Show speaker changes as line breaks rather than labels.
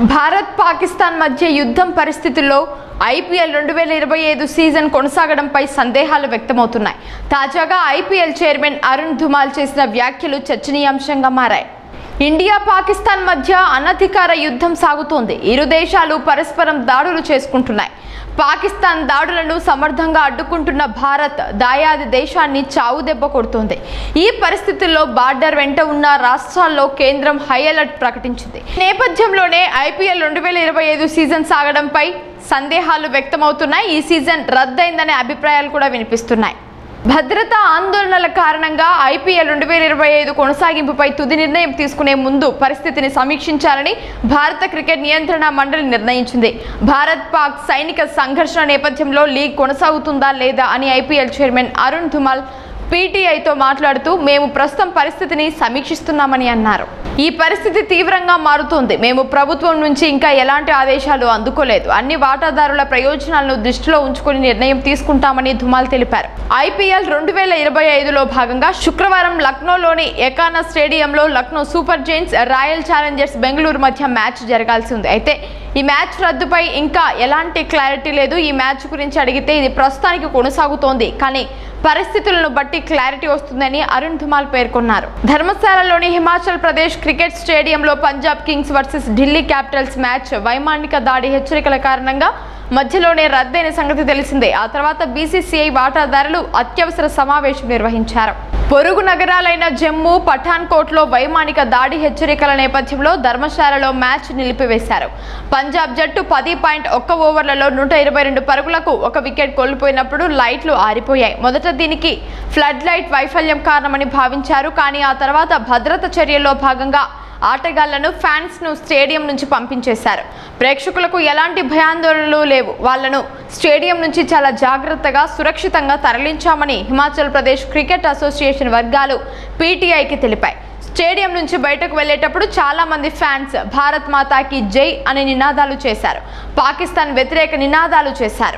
భారత్ పాకిస్తాన్ మధ్య యుద్ధం పరిస్థితుల్లో ఐపీఎల్ రెండు వేల ఇరవై ఐదు సీజన్ కొనసాగడంపై సందేహాలు వ్యక్తమవుతున్నాయి. తాజాగా ఐపీఎల్ చైర్మన్ అరుణ్ ధుమాల్ చేసిన వ్యాఖ్యలు చర్చనీయాంశంగా మారాయి. ఇండియా పాకిస్తాన్ మధ్య అనధికార యుద్ధం సాగుతోంది. ఇరు దేశాలు పరస్పరం దాడులు చేసుకుంటున్నాయి. పాకిస్తాన్ దాడులను సమర్థంగా అడ్డుకుంటున్న భారత్ దాయాది దేశాన్ని చావు దెబ్బ కొడుతోంది. ఈ పరిస్థితుల్లో బార్డర్ వెంట ఉన్న రాష్ట్రాల్లో కేంద్రం హై అలర్ట్ ప్రకటించింది. నేపథ్యంలోనే ఐపీఎల్ రెండు వేల ఇరవై ఐదు సీజన్ సాగడంపై సందేహాలు వ్యక్తమవుతున్నాయి. ఈ సీజన్ రద్దయిందనే అభిప్రాయాలు కూడా వినిపిస్తున్నాయి. భద్రతా ఆందోళనల కారణంగా ఐపీఎల్ రెండు వేల ఇరవై ఐదు కొనసాగింపుపై తుది నిర్ణయం తీసుకునే ముందు పరిస్థితిని సమీక్షించాలని భారత క్రికెట్ నియంత్రణ మండలి నిర్ణయించింది. భారత్ పాక్ సైనిక సంఘర్షణ నేపథ్యంలో లీగ్ కొనసాగుతుందా లేదా అని ఐపీఎల్ చైర్మన్ అరుణ్ ధుమాల్ పీటీఐతో మాట్లాడుతూ మేము ప్రస్తుతం పరిస్థితిని సమీక్షిస్తున్నామని అన్నారు. ఈ పరిస్థితి తీవ్రంగా మారుతోంది. మేము ప్రభుత్వం నుంచి ఇంకా ఎలాంటి ఆదేశాలు అందుకోలేదు. అన్ని వాటాదారుల ప్రయోజనాలను దృష్టిలో ఉంచుకుని నిర్ణయం తీసుకుంటామని ధుమాల్ తెలిపారు. ఐపీఎల్ రెండు వేల ఇరవై ఐదులో భాగంగా శుక్రవారం లక్నోలోని ఎకానా స్టేడియంలో Lucknow Super Giants Royal Challengers Bengaluru మధ్య మ్యాచ్ జరగాల్సి ఉంది. అయితే ఈ మ్యాచ్ రద్దుపై ఇంకా ఎలాంటి క్లారిటీ లేదు. ఈ మ్యాచ్ గురించి అడిగితే ఇది ప్రస్తుతానికి కొనసాగుతోంది. కానీ పరిస్థితులను బట్టి క్లారిటీ వస్తుందని అరుణ్ ధుమాల్ పేర్కొన్నారు. ధర్మశాలలోని హిమాచల్ ప్రదేశ్ క్రికెట్ స్టేడియంలో Punjab Kings versus Delhi Capitals match వైమానిక దాడి హెచ్చరికల కారణంగా మధ్యలోనే రద్దయిన సంగతి తెలిసిందే. ఆ తర్వాత బీసీసీఐ వాటాదారులు అత్యవసర సమావేశం నిర్వహించారు. పొరుగు నగరాలైన జమ్మూ పఠాన్కోట్లో వైమానిక దాడి హెచ్చరికల నేపథ్యంలో ధర్మశాలలో మ్యాచ్ నిలిపివేశారు. పంజాబ్ జట్టు పది పాయింట్ ఒక్క ఓవర్లలో నూట ఇరవై రెండు పరుగులకు ఒక వికెట్ కోల్పోయినప్పుడు లైట్లు ఆరిపోయాయి. మొదట దీనికి ఫ్లడ్ లైట్ వైఫల్యం కారణమని భావించారు కానీ ఆ తర్వాత భద్రత చర్యల్లో భాగంగా ఆటగాళ్ళను ఫ్యాన్స్ను స్టేడియం నుంచి పంపించేశారు. ప్రేక్షకులకు ఎలాంటి భయాందోళనలు లేవు. వాళ్ళను స్టేడియం నుంచి చాలా జాగ్రత్తగా సురక్షితంగా తరలించామని హిమాచల్ ప్రదేశ్ క్రికెట్ అసోసియేషన్ వర్గాలు పీటీఐకి తెలిపాయి. స్టేడియం నుంచి బయటకు వెళ్ళేటప్పుడు చాలా మంది ఫ్యాన్స్ భారత్ మాతాకి జై అనే నినాదాలు చేశారు. పాకిస్తాన్ వ్యతిరేక నినాదాలు చేశారు.